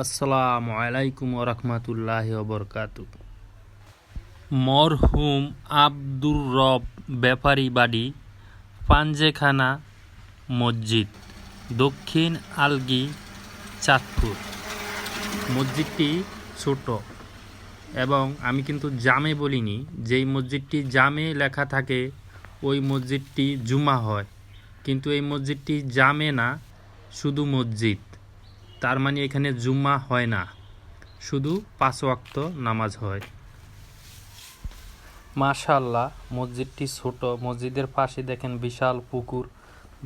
আসসালামু আলাইকুম রহমতুল্লাহ বরকাত মরহুম আব্দুর রব ব্যাপারী বাড়ি, পাঞ্জেখানা মসজিদ, দক্ষিণ আলগি, চাঁদপুর। মসজিদটি ছোট এবং আমি কিন্তু জামে বলিনি, যেই মসজিদটি জামে লেখা থাকে, ওই মসজিদটি জুমা হয়। কিন্তু এই মসজিদটি জামে না, শুধু মসজিদ। তার মানে এখানে জুম্মা হয় না। শুধু পাঁচ ওয়াক্ত নামাজ হয়। মাশাল্লাহ মসজিদটি ছোট। মসজিদের পাশে দেখেন বিশাল পুকুর।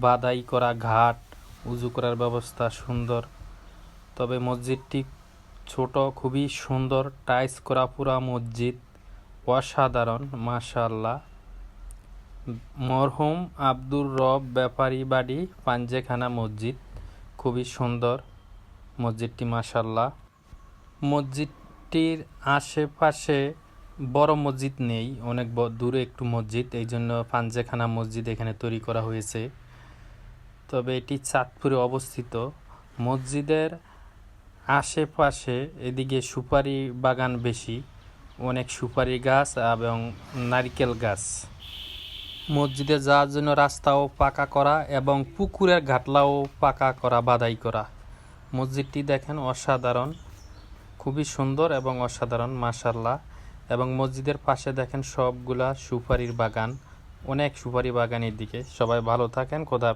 বাদাই করা ঘাট, উজু করার ব্যবস্থা সুন্দর। তবে মসজিদটি ছোট, খুবই সুন্দর। টাইস করা পুরা মসজিদ অসাধারণ মাশাল্লাহ মরহুম আব্দুর রব ব্যাপারী বাড়ি পাঞ্জেখানা মসজিদ, খুবই সুন্দর। মসজিদটি মাশাল্লাহ মসজিদটির আশেপাশে বড় মসজিদ নেই, অনেক দূরে একটু মসজিদ এই জন্য পাঞ্জেখানা মসজিদ এখানে তৈরি করা হয়েছে। তবে এটি চাঁদপুরে অবস্থিত। মসজিদের আশেপাশে এদিকে সুপারি বাগান বেশি, অনেক সুপারি গাছ এবং নারকেল গাছ। মসজিদে যাওয়ার জন্য রাস্তাও পাকা করা এবং পুকুরের ঘাটলাও পাকা করা বাদাই করা। মসজিদটি দেখেন অসাধারণ, খুবই সুন্দর এবং অসাধারণ মাসাল্লাহ এবং মসজিদের পাশে দেখেন সবগুলা সুপারির বাগান, অনেক সুপারি বাগানের দিকে। সবাই ভালো থাকেন, খোদা